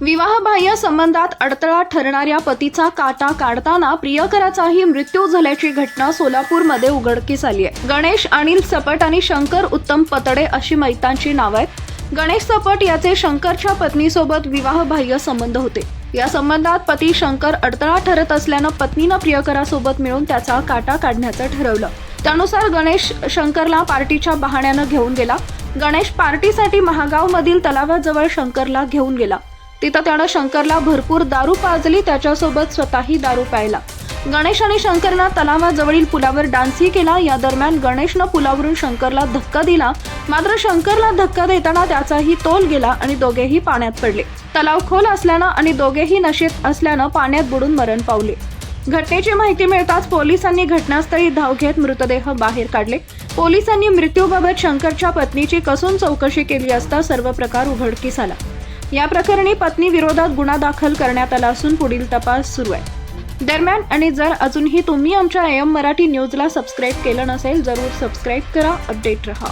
विवाहबाह्य संबंधात अडथळा ठरणाऱ्या पतीचा काटा काढताना प्रियकराचाही मृत्यू झाल्याची घटना सोलापूरमध्ये उघडकीस आली आहे. गणेश अनिल सपट आणि शंकर उत्तम पतडे अशी मैतांची नावं आहेत. गणेश सपट याचे शंकरच्या पत्नीसोबत विवाहबाह्य संबंध होते. या संबंधात पती शंकर अडथळा ठरत असल्यानं पत्नीनं प्रियकरासोबत मिळून त्याचा काटा काढण्याचं ठरवलं. त्यानुसार गणेश शंकरला पार्टीच्या बहाण्यानं घेऊन गेला. गणेश पार्टीसाठी महागावमधील तलावाजवळ शंकरला घेऊन गेला. तिथं त्यानं शंकरला भरपूर दारू पाजली त्याच्यासोबत स्वतःही दारू प्यायला. गणेश आणि शंकरनं तलावाजवळील पुलावर डान्सही केला. या दरम्यान गणेशनं पुलावरून शंकरला धक्का दिला. मात्र शंकरला धक्का देताना त्याचाही तोल गेला आणि दोघेही पाण्यात पडले. तलाव खोल असल्यानं आणि दोघेही नशेत असल्यानं पाण्यात बुडून मरण पावले. घटनेची माहिती मिळताच पोलिसांनी घटनास्थळी धाव घेत मृतदेह बाहेर काढले. पोलिसांनी मृत्यूबाबत शंकरच्या पत्नीची कसून चौकशी केली असता सर्व प्रकार उघडकीस आला. या प्रकरणी पत्नी विरोधात गुन्हा दाखल करण्यात आला असून पुढील तपास सुरू आहे. दरम्यान आणि जर अजूनही तुम्ही आमच्या एम मराठी न्यूजला सबस्क्राईब केलं नसेल जरूर सबस्क्राईब करा अपडेट रहा.